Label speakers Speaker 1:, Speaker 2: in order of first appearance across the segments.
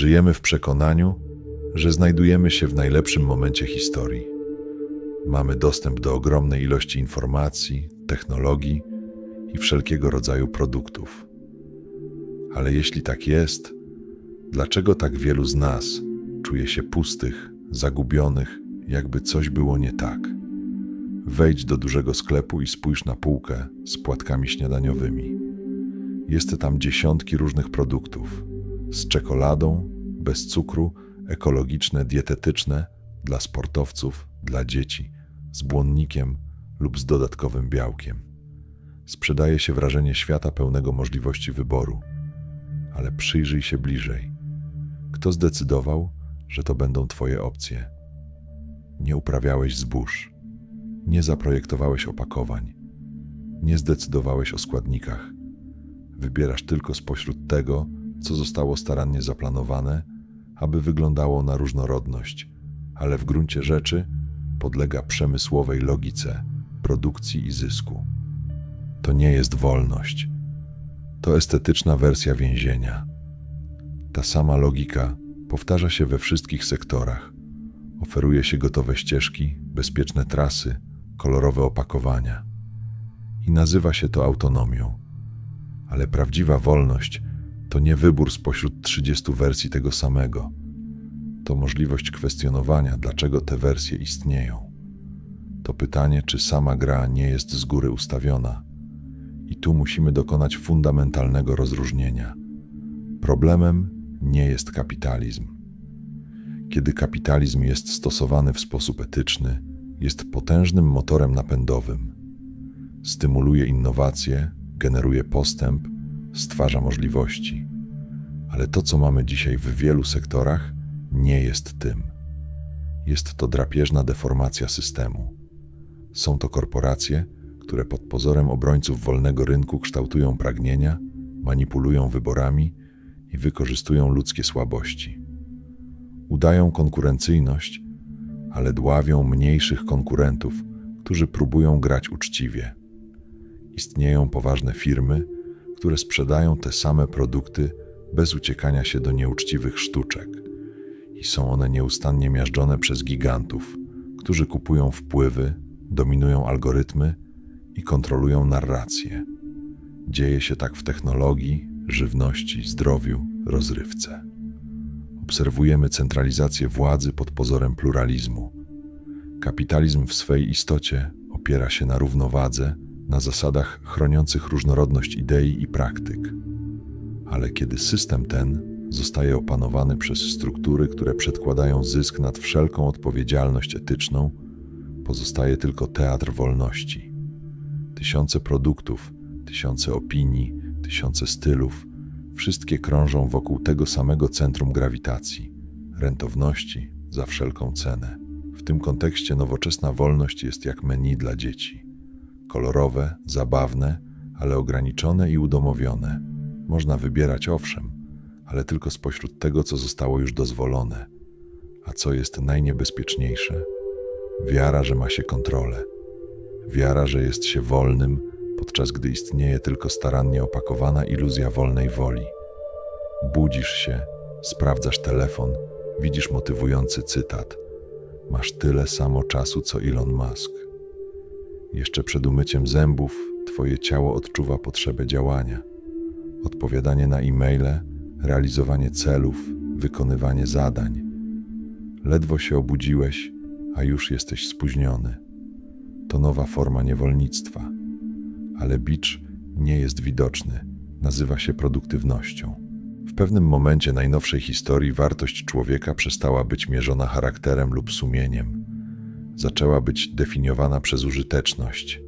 Speaker 1: Żyjemy w przekonaniu, że znajdujemy się w najlepszym momencie historii. Mamy dostęp do ogromnej ilości informacji, technologii i wszelkiego rodzaju produktów. Ale jeśli tak jest, dlaczego tak wielu z nas czuje się pustych, zagubionych, jakby coś było nie tak? Wejdź do dużego sklepu i spójrz na półkę z płatkami śniadaniowymi. Jest tam dziesiątki różnych produktów z czekoladą, bez cukru, ekologiczne, dietetyczne, dla sportowców, dla dzieci, z błonnikiem lub z dodatkowym białkiem. Sprzedaje się wrażenie świata pełnego możliwości wyboru. Ale przyjrzyj się bliżej. Kto zdecydował, że to będą Twoje opcje? Nie uprawiałeś zbóż, nie zaprojektowałeś opakowań, nie zdecydowałeś o składnikach. Wybierasz tylko spośród tego, co zostało starannie zaplanowane, aby wyglądało na różnorodność, ale w gruncie rzeczy podlega przemysłowej logice produkcji i zysku. To nie jest wolność. To estetyczna wersja więzienia. Ta sama logika powtarza się we wszystkich sektorach. Oferuje się gotowe ścieżki, bezpieczne trasy, kolorowe opakowania. I nazywa się to autonomią. Ale prawdziwa wolność to nie wybór spośród 30 wersji tego samego. To możliwość kwestionowania, dlaczego te wersje istnieją. To pytanie, czy sama gra nie jest z góry ustawiona. I tu musimy dokonać fundamentalnego rozróżnienia. Problemem nie jest kapitalizm. Kiedy kapitalizm jest stosowany w sposób etyczny, jest potężnym motorem napędowym. Stymuluje innowacje, generuje postęp, stwarza możliwości. Ale to, co mamy dzisiaj w wielu sektorach, nie jest tym. Jest to drapieżna deformacja systemu. Są to korporacje, które pod pozorem obrońców wolnego rynku kształtują pragnienia, manipulują wyborami i wykorzystują ludzkie słabości. Udają konkurencyjność, ale dławią mniejszych konkurentów, którzy próbują grać uczciwie. Istnieją poważne firmy, które sprzedają te same produkty bez uciekania się do nieuczciwych sztuczek. I są one nieustannie miażdżone przez gigantów, którzy kupują wpływy, dominują algorytmy i kontrolują narrację. Dzieje się tak w technologii, żywności, zdrowiu, rozrywce. Obserwujemy centralizację władzy pod pozorem pluralizmu. Kapitalizm w swej istocie opiera się na równowadze, na zasadach chroniących różnorodność idei i praktyk. Ale kiedy system ten zostaje opanowany przez struktury, które przedkładają zysk nad wszelką odpowiedzialność etyczną, pozostaje tylko teatr wolności. Tysiące produktów, tysiące opinii, tysiące stylów, wszystkie krążą wokół tego samego centrum grawitacji rentowności za wszelką cenę. W tym kontekście nowoczesna wolność jest jak menu dla dzieci. Kolorowe, zabawne, ale ograniczone i udomowione. Można wybierać owszem, ale tylko spośród tego, co zostało już dozwolone. A co jest najniebezpieczniejsze? Wiara, że ma się kontrolę. Wiara, że jest się wolnym, podczas gdy istnieje tylko starannie opakowana iluzja wolnej woli. Budzisz się, sprawdzasz telefon, widzisz motywujący cytat. Masz tyle samo czasu co Elon Musk. Jeszcze przed umyciem zębów twoje ciało odczuwa potrzebę działania. Odpowiadanie na e-maile, realizowanie celów, wykonywanie zadań. Ledwo się obudziłeś, a już jesteś spóźniony. To nowa forma niewolnictwa ale bicz nie jest widoczny, nazywa się produktywnością. W pewnym momencie najnowszej historii wartość człowieka przestała być mierzona charakterem lub sumieniem. Zaczęła być definiowana przez użyteczność.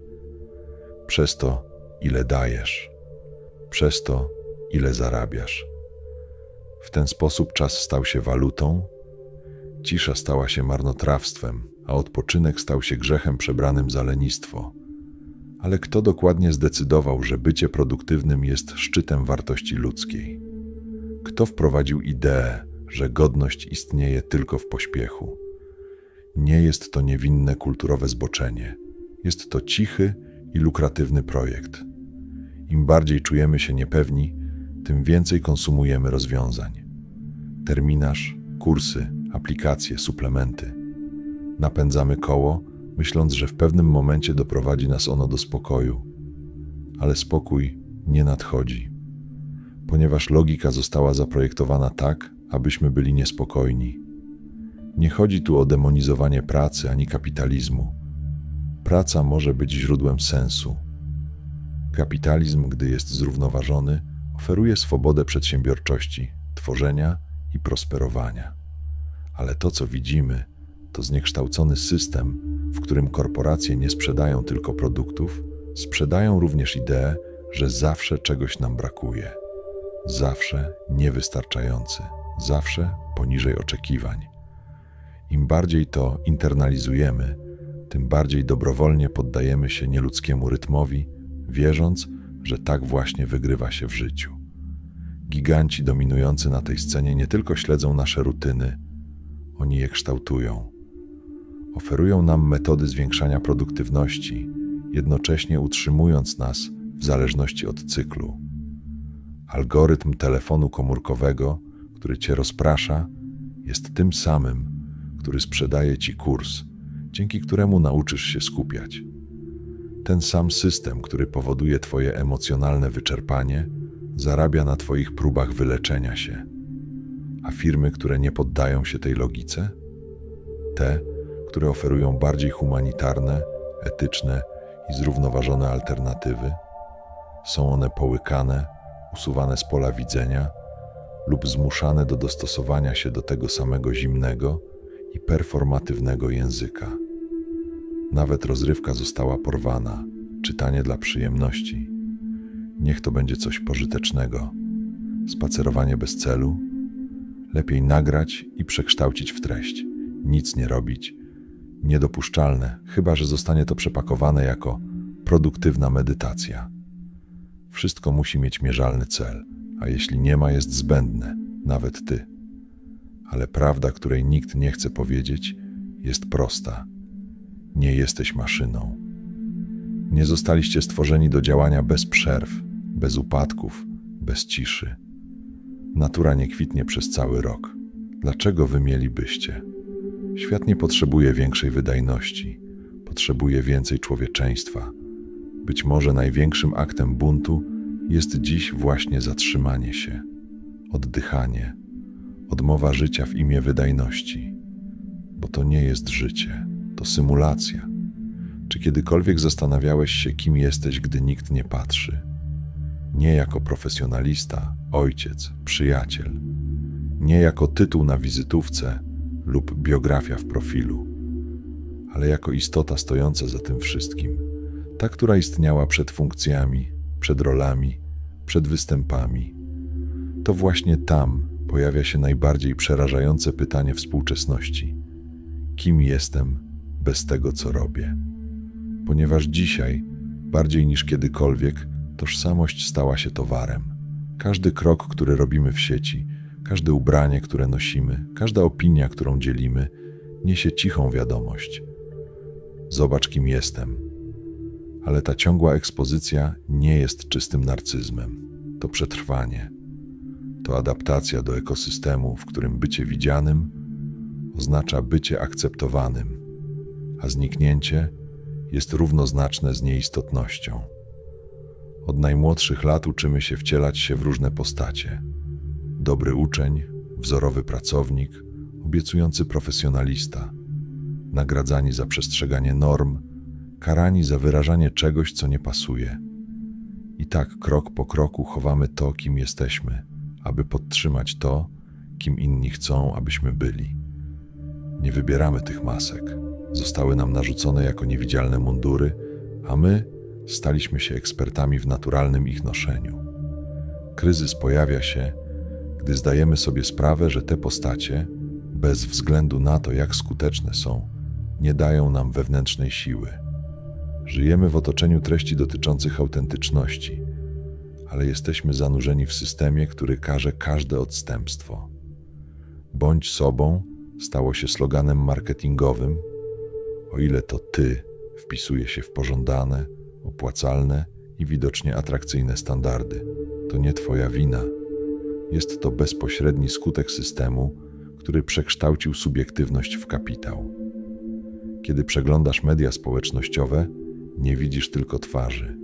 Speaker 1: Przez to, ile dajesz. Przez to, ile zarabiasz. W ten sposób czas stał się walutą, cisza stała się marnotrawstwem, a odpoczynek stał się grzechem przebranym za lenistwo. Ale kto dokładnie zdecydował, że bycie produktywnym jest szczytem wartości ludzkiej? Kto wprowadził ideę, że godność istnieje tylko w pośpiechu? Nie jest to niewinne kulturowe zboczenie. Jest to cichy i lukratywny projekt. Im bardziej czujemy się niepewni, tym więcej konsumujemy rozwiązań. terminarz, kursy, aplikacje, suplementy. Napędzamy koło, myśląc, że w pewnym momencie doprowadzi nas ono do spokoju. Ale spokój nie nadchodzi, ponieważ logika została zaprojektowana tak, abyśmy byli niespokojni. Nie chodzi tu o demonizowanie pracy ani kapitalizmu. Praca może być źródłem sensu. Kapitalizm, gdy jest zrównoważony, oferuje swobodę przedsiębiorczości, tworzenia i prosperowania. Ale to, co widzimy, to zniekształcony system, w którym korporacje nie sprzedają tylko produktów, sprzedają również ideę, że zawsze czegoś nam brakuje, zawsze niewystarczający, zawsze poniżej oczekiwań. Im bardziej to internalizujemy, tym bardziej dobrowolnie poddajemy się nieludzkiemu rytmowi, wierząc, że tak właśnie wygrywa się w życiu. Giganci dominujący na tej scenie nie tylko śledzą nasze rutyny, oni je kształtują. Oferują nam metody zwiększania produktywności, jednocześnie utrzymując nas w zależności od cyklu. Algorytm telefonu komórkowego, który cię rozprasza, jest tym samym, który sprzedaje ci kurs, dzięki któremu nauczysz się skupiać. Ten sam system, który powoduje Twoje emocjonalne wyczerpanie, zarabia na Twoich próbach wyleczenia się. A firmy, które nie poddają się tej logice? Te, które oferują bardziej humanitarne, etyczne i zrównoważone alternatywy? Są one połykane, usuwane z pola widzenia lub zmuszane do dostosowania się do tego samego zimnego i performatywnego języka. Nawet rozrywka została porwana, czytanie dla przyjemności. Niech to będzie coś pożytecznego. Spacerowanie bez celu. Lepiej nagrać i przekształcić w treść. Nic nie robić. Niedopuszczalne, chyba że zostanie to przepakowane jako produktywna medytacja. Wszystko musi mieć mierzalny cel, a jeśli nie ma, jest zbędne, nawet ty. Ale prawda, której nikt nie chce powiedzieć, jest prosta nie jesteś maszyną. Nie zostaliście stworzeni do działania bez przerw, bez upadków, bez ciszy. Natura nie kwitnie przez cały rok. Dlaczego wy mielibyście? Świat nie potrzebuje większej wydajności, potrzebuje więcej człowieczeństwa. Być może największym aktem buntu jest dziś właśnie zatrzymanie się, oddychanie, odmowa życia w imię wydajności, bo to nie jest życie to symulacja. Czy kiedykolwiek zastanawiałeś się, kim jesteś, gdy nikt nie patrzy? Nie jako profesjonalista, ojciec, przyjaciel, nie jako tytuł na wizytówce lub biografia w profilu, ale jako istota stojąca za tym wszystkim, ta, która istniała przed funkcjami, przed rolami, przed występami. To właśnie tam pojawia się najbardziej przerażające pytanie współczesności: kim jestem bez tego, co robię. Ponieważ dzisiaj, bardziej niż kiedykolwiek, tożsamość stała się towarem. Każdy krok, który robimy w sieci, każde ubranie, które nosimy, każda opinia, którą dzielimy, niesie cichą wiadomość. Zobacz, kim jestem. Ale ta ciągła ekspozycja nie jest czystym narcyzmem. To przetrwanie. To adaptacja do ekosystemu, w którym bycie widzianym oznacza bycie akceptowanym a zniknięcie jest równoznaczne z nieistotnością. Od najmłodszych lat uczymy się wcielać się w różne postacie. Dobry uczeń, wzorowy pracownik, obiecujący profesjonalista, nagradzani za przestrzeganie norm, karani za wyrażanie czegoś, co nie pasuje. I tak krok po kroku chowamy to, kim jesteśmy, aby podtrzymać to, kim inni chcą, abyśmy byli. Nie wybieramy tych masek zostały nam narzucone jako niewidzialne mundury, a my staliśmy się ekspertami w naturalnym ich noszeniu. Kryzys pojawia się, gdy zdajemy sobie sprawę, że te postacie, bez względu na to, jak skuteczne są, nie dają nam wewnętrznej siły. Żyjemy w otoczeniu treści dotyczących autentyczności, ale jesteśmy zanurzeni w systemie, który każe każde odstępstwo. Bądź sobą stało się sloganem marketingowym, o ile to ty wpisuje się w pożądane, opłacalne i widocznie atrakcyjne standardy. To nie twoja wina. Jest to bezpośredni skutek systemu, który przekształcił subiektywność w kapitał. Kiedy przeglądasz media społecznościowe, nie widzisz tylko twarzy.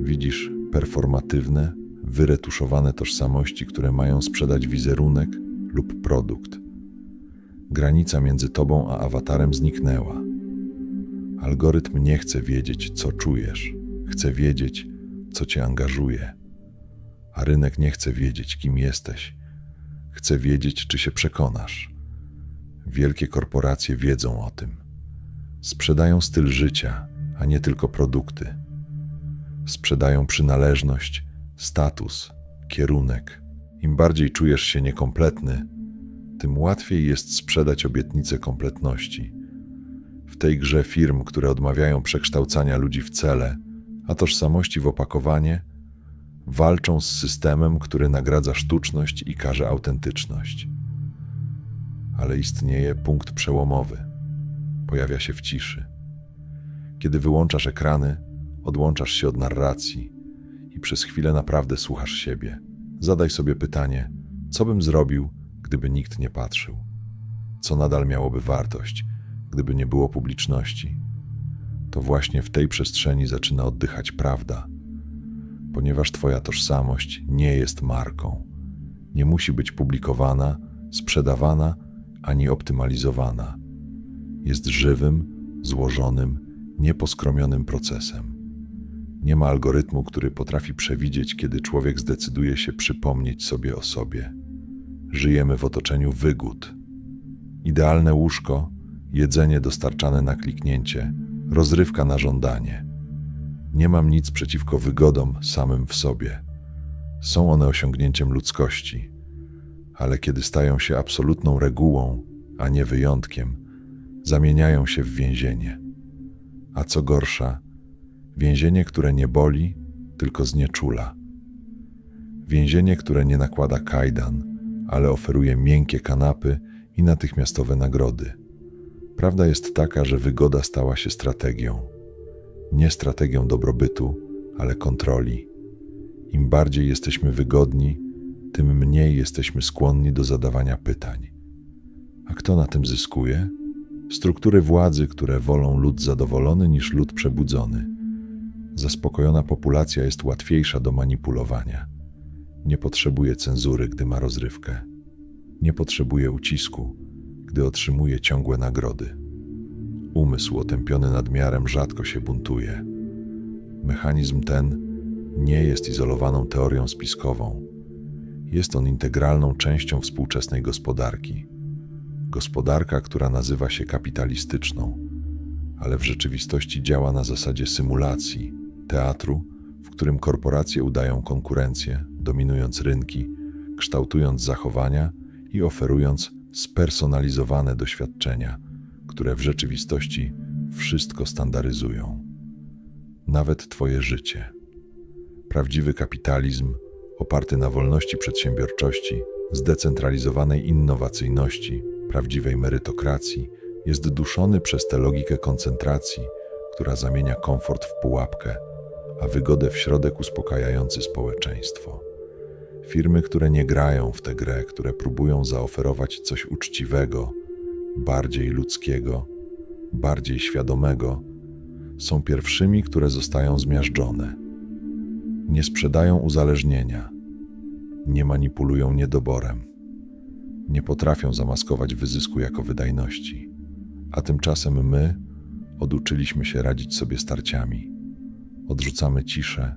Speaker 1: Widzisz performatywne, wyretuszowane tożsamości, które mają sprzedać wizerunek lub produkt. Granica między tobą a awatarem zniknęła. Algorytm nie chce wiedzieć, co czujesz, chce wiedzieć, co cię angażuje. A rynek nie chce wiedzieć, kim jesteś, chce wiedzieć, czy się przekonasz. Wielkie korporacje wiedzą o tym. Sprzedają styl życia, a nie tylko produkty. Sprzedają przynależność, status, kierunek. Im bardziej czujesz się niekompletny, tym łatwiej jest sprzedać obietnicę kompletności. W tej grze firm, które odmawiają przekształcania ludzi w cele, a tożsamości w opakowanie, walczą z systemem, który nagradza sztuczność i karze autentyczność. Ale istnieje punkt przełomowy. Pojawia się w ciszy. Kiedy wyłączasz ekrany, odłączasz się od narracji i przez chwilę naprawdę słuchasz siebie. Zadaj sobie pytanie: co bym zrobił, gdyby nikt nie patrzył? Co nadal miałoby wartość, gdyby nie było publiczności? To właśnie w tej przestrzeni zaczyna oddychać prawda, ponieważ Twoja tożsamość nie jest marką, nie musi być publikowana, sprzedawana ani optymalizowana. Jest żywym, złożonym, nieposkromionym procesem. Nie ma algorytmu, który potrafi przewidzieć, kiedy człowiek zdecyduje się przypomnieć sobie o sobie. Żyjemy w otoczeniu wygód. Idealne łóżko, jedzenie dostarczane na kliknięcie, rozrywka na żądanie. Nie mam nic przeciwko wygodom samym w sobie. Są one osiągnięciem ludzkości, ale kiedy stają się absolutną regułą, a nie wyjątkiem, zamieniają się w więzienie. A co gorsza, więzienie, które nie boli, tylko znieczula. Więzienie, które nie nakłada kajdan, ale oferuje miękkie kanapy i natychmiastowe nagrody. Prawda jest taka, że wygoda stała się strategią. Nie strategią dobrobytu, ale kontroli. Im bardziej jesteśmy wygodni, tym mniej jesteśmy skłonni do zadawania pytań. A kto na tym zyskuje? Struktury władzy, które wolą lud zadowolony niż lud przebudzony. Zaspokojona populacja jest łatwiejsza do manipulowania. Nie potrzebuje cenzury, gdy ma rozrywkę. Nie potrzebuje ucisku, gdy otrzymuje ciągłe nagrody. Umysł otępiony nadmiarem rzadko się buntuje. Mechanizm ten nie jest izolowaną teorią spiskową. Jest on integralną częścią współczesnej gospodarki. Gospodarka, która nazywa się kapitalistyczną, ale w rzeczywistości działa na zasadzie symulacji, teatru, w którym korporacje udają konkurencję, dominując rynki, kształtując zachowania i oferując spersonalizowane doświadczenia, które w rzeczywistości wszystko standaryzują. Nawet Twoje życie. Prawdziwy kapitalizm, oparty na wolności przedsiębiorczości, zdecentralizowanej innowacyjności, prawdziwej merytokracji, jest duszony przez tę logikę koncentracji, która zamienia komfort w pułapkę, a wygodę w środek uspokajający społeczeństwo. Firmy, które nie grają w tę grę, które próbują zaoferować coś uczciwego, bardziej ludzkiego, bardziej świadomego, są pierwszymi, które zostają zmiażdżone. Nie sprzedają uzależnienia, nie manipulują niedoborem, nie potrafią zamaskować wyzysku jako wydajności, a tymczasem my oduczyliśmy się radzić sobie starciami. Odrzucamy ciszę,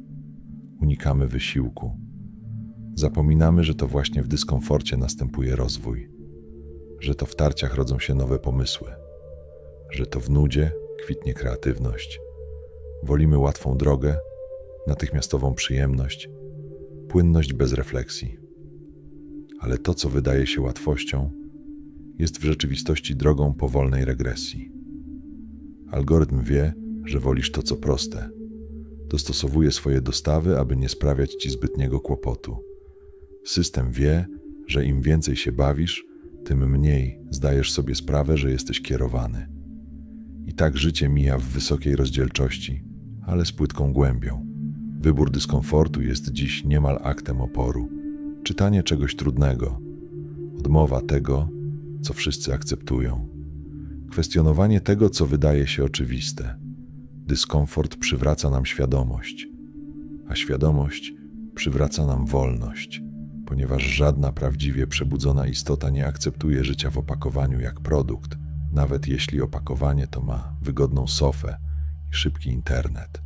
Speaker 1: unikamy wysiłku Zapominamy, że to właśnie w dyskomforcie następuje rozwój, że to w tarciach rodzą się nowe pomysły, że to w nudzie kwitnie kreatywność. Wolimy łatwą drogę, natychmiastową przyjemność, płynność bez refleksji. Ale to, co wydaje się łatwością, jest w rzeczywistości drogą powolnej regresji. Algorytm wie, że wolisz to, co proste. Dostosowuje swoje dostawy, aby nie sprawiać ci zbytniego kłopotu System wie, że im więcej się bawisz, tym mniej zdajesz sobie sprawę, że jesteś kierowany. I tak życie mija w wysokiej rozdzielczości, ale z płytką głębią. Wybór dyskomfortu jest dziś niemal aktem oporu, czytanie czegoś trudnego, odmowa tego, co wszyscy akceptują, kwestionowanie tego, co wydaje się oczywiste. Dyskomfort przywraca nam świadomość, a świadomość przywraca nam wolność, ponieważ żadna prawdziwie przebudzona istota nie akceptuje życia w opakowaniu jak produkt, nawet jeśli opakowanie to ma wygodną sofę i szybki internet.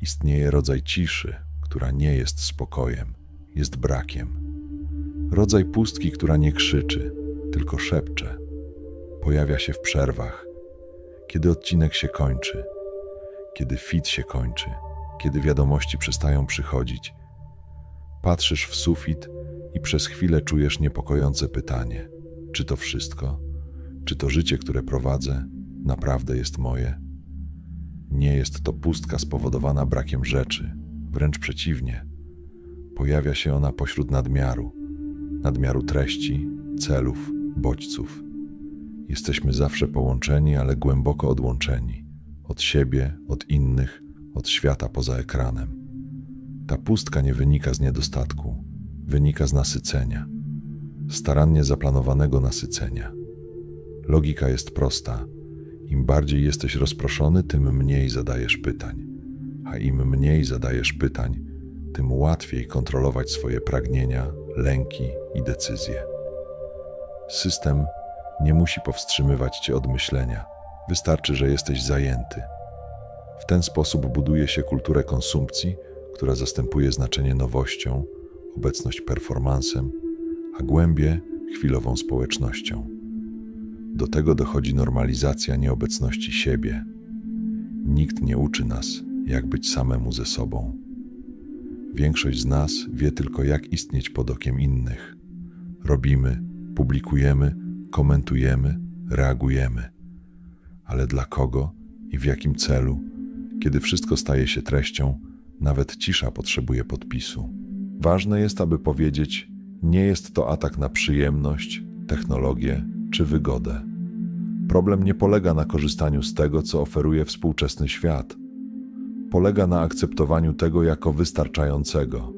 Speaker 1: Istnieje rodzaj ciszy, która nie jest spokojem, jest brakiem. Rodzaj pustki, która nie krzyczy, tylko szepcze. Pojawia się w przerwach, kiedy odcinek się kończy, kiedy fit się kończy, kiedy wiadomości przestają przychodzić. Patrzysz w sufit i przez chwilę czujesz niepokojące pytanie: czy to wszystko? Czy to życie, które prowadzę, naprawdę jest moje? Nie jest to pustka spowodowana brakiem rzeczy, wręcz przeciwnie. Pojawia się ona pośród nadmiaru, nadmiaru treści, celów, bodźców. Jesteśmy zawsze połączeni, ale głęboko odłączeni od siebie, od innych, od świata poza ekranem. Ta pustka nie wynika z niedostatku, wynika z nasycenia, starannie zaplanowanego nasycenia. Logika jest prosta. Im bardziej jesteś rozproszony, tym mniej zadajesz pytań, a im mniej zadajesz pytań, tym łatwiej kontrolować swoje pragnienia, lęki i decyzje. System nie musi powstrzymywać cię od myślenia, wystarczy, że jesteś zajęty. W ten sposób buduje się kulturę konsumpcji, która zastępuje znaczenie nowością, obecność performansem, a głębie chwilową społecznością. Do tego dochodzi normalizacja nieobecności siebie. Nikt nie uczy nas, jak być samemu ze sobą. Większość z nas wie tylko, jak istnieć pod okiem innych. Robimy, publikujemy, komentujemy, reagujemy. Ale dla kogo i w jakim celu, kiedy wszystko staje się treścią, nawet cisza potrzebuje podpisu. Ważne jest, aby powiedzieć: Nie jest to atak na przyjemność, technologię czy wygodę. Problem nie polega na korzystaniu z tego, co oferuje współczesny świat. Polega na akceptowaniu tego jako wystarczającego.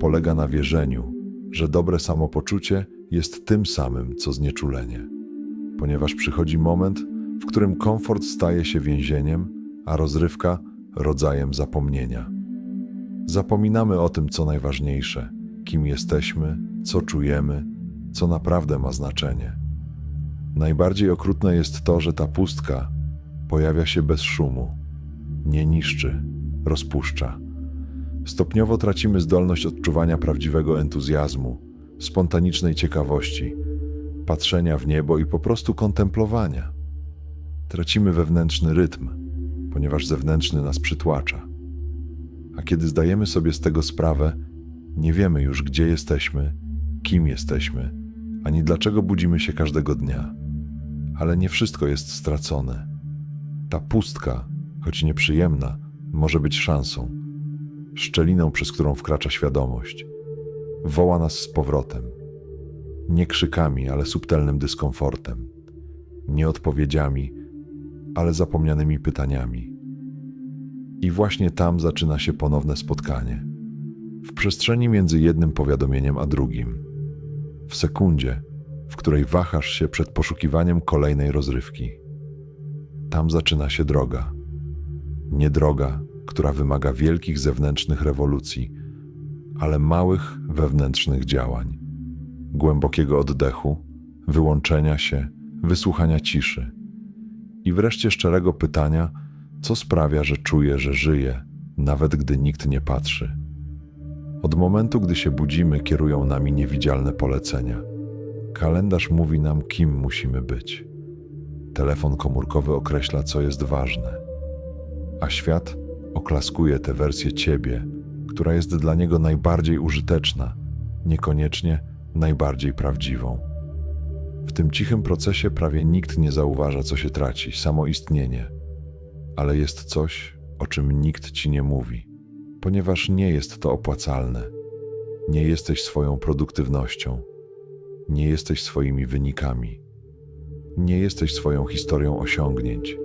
Speaker 1: Polega na wierzeniu, że dobre samopoczucie jest tym samym, co znieczulenie, ponieważ przychodzi moment, w którym komfort staje się więzieniem, a rozrywka rodzajem zapomnienia. Zapominamy o tym, co najważniejsze, kim jesteśmy, co czujemy, co naprawdę ma znaczenie. Najbardziej okrutne jest to, że ta pustka pojawia się bez szumu, nie niszczy, rozpuszcza. Stopniowo tracimy zdolność odczuwania prawdziwego entuzjazmu, spontanicznej ciekawości, patrzenia w niebo i po prostu kontemplowania. Tracimy wewnętrzny rytm, ponieważ zewnętrzny nas przytłacza. A kiedy zdajemy sobie z tego sprawę, nie wiemy już, gdzie jesteśmy, kim jesteśmy, ani dlaczego budzimy się każdego dnia. Ale nie wszystko jest stracone. Ta pustka, choć nieprzyjemna, może być szansą, szczeliną, przez którą wkracza świadomość. Woła nas z powrotem. Nie krzykami, ale subtelnym dyskomfortem. Nie odpowiedziami, ale zapomnianymi pytaniami. I właśnie tam zaczyna się ponowne spotkanie. W przestrzeni między jednym powiadomieniem a drugim. W sekundzie, w której wahasz się przed poszukiwaniem kolejnej rozrywki. Tam zaczyna się droga. Nie droga, która wymaga wielkich zewnętrznych rewolucji, ale małych wewnętrznych działań, głębokiego oddechu, wyłączenia się, wysłuchania ciszy i wreszcie szczerego pytania, co sprawia, że czuję, że żyję, nawet gdy nikt nie patrzy. Od momentu, gdy się budzimy, kierują nami niewidzialne polecenia. Kalendarz mówi nam, kim musimy być. Telefon komórkowy określa, co jest ważne. A świat oklaskuje tę wersję ciebie, która jest dla niego najbardziej użyteczna, niekoniecznie najbardziej prawdziwą. W tym cichym procesie prawie nikt nie zauważa, co się traci, samo istnienie, ale jest coś, o czym nikt ci nie mówi, ponieważ nie jest to opłacalne. Nie jesteś swoją produktywnością, nie jesteś swoimi wynikami, nie jesteś swoją historią osiągnięć.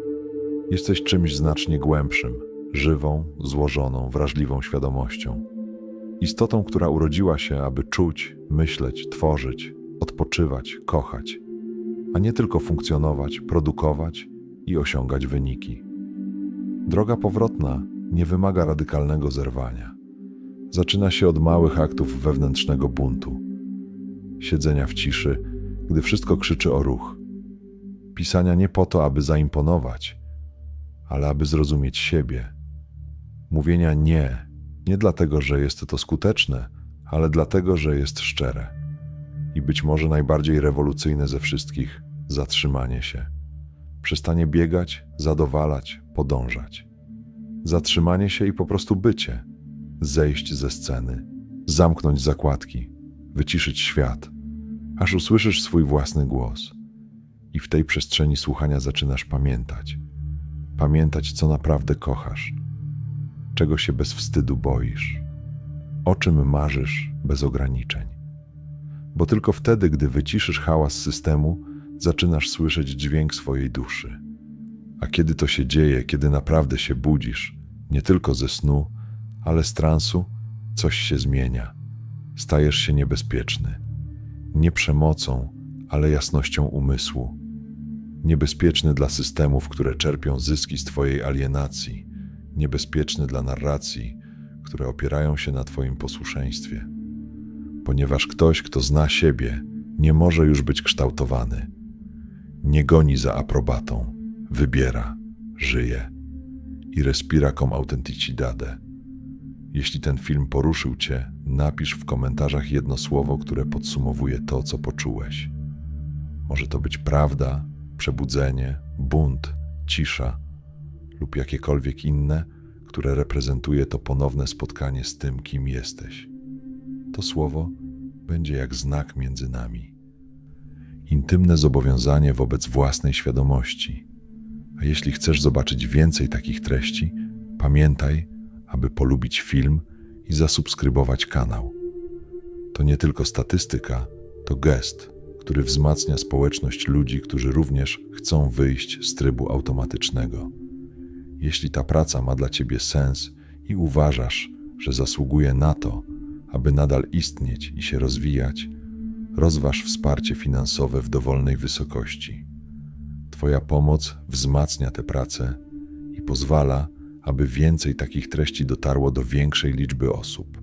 Speaker 1: Jesteś czymś znacznie głębszym, żywą, złożoną, wrażliwą świadomością. Istotą, która urodziła się, aby czuć, myśleć, tworzyć, odpoczywać, kochać, a nie tylko funkcjonować, produkować i osiągać wyniki. Droga powrotna nie wymaga radykalnego zerwania. Zaczyna się od małych aktów wewnętrznego buntu, siedzenia w ciszy, gdy wszystko krzyczy o ruch, pisania nie po to, aby zaimponować, ale aby zrozumieć siebie, mówienia nie, nie dlatego, że jest to skuteczne, ale dlatego, że jest szczere. I być może najbardziej rewolucyjne ze wszystkich zatrzymanie się. Przestanie biegać, zadowalać, podążać. Zatrzymanie się i po prostu bycie. Zejść ze sceny, zamknąć zakładki, wyciszyć świat, aż usłyszysz swój własny głos. I w tej przestrzeni słuchania zaczynasz pamiętać. Pamiętać, co naprawdę kochasz, czego się bez wstydu boisz, o czym marzysz bez ograniczeń. Bo tylko wtedy, gdy wyciszysz hałas systemu, zaczynasz słyszeć dźwięk swojej duszy. A kiedy to się dzieje, kiedy naprawdę się budzisz, nie tylko ze snu, ale z transu, coś się zmienia. Stajesz się niebezpieczny. Nie przemocą, ale jasnością umysłu. Niebezpieczny dla systemów, które czerpią zyski z Twojej alienacji. Niebezpieczny dla narracji, które opierają się na Twoim posłuszeństwie. Ponieważ ktoś, kto zna siebie, nie może już być kształtowany. Nie goni za aprobatą, wybiera, żyje i respira com autenticidade. Jeśli ten film poruszył Cię, napisz w komentarzach jedno słowo, które podsumowuje to, co poczułeś. Może to być prawda, przebudzenie, bunt, cisza lub jakiekolwiek inne, które reprezentuje to ponowne spotkanie z tym, kim jesteś. To słowo będzie jak znak między nami. Intymne zobowiązanie wobec własnej świadomości. A jeśli chcesz zobaczyć więcej takich treści, pamiętaj, aby polubić film i zasubskrybować kanał. To nie tylko statystyka, to gest, który wzmacnia społeczność ludzi, którzy również chcą wyjść z trybu automatycznego. Jeśli ta praca ma dla ciebie sens i uważasz, że zasługuje na to, aby nadal istnieć i się rozwijać, rozważ wsparcie finansowe w dowolnej wysokości. Twoja pomoc wzmacnia tę pracę i pozwala, aby więcej takich treści dotarło do większej liczby osób.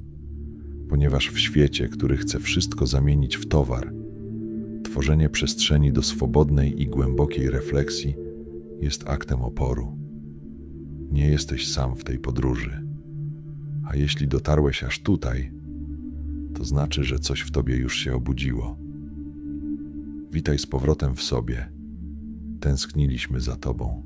Speaker 1: Ponieważ w świecie, który chce wszystko zamienić w towar, tworzenie przestrzeni do swobodnej i głębokiej refleksji jest aktem oporu. Nie jesteś sam w tej podróży. A jeśli dotarłeś aż tutaj, to znaczy, że coś w tobie już się obudziło. Witaj z powrotem w sobie. Tęskniliśmy za tobą.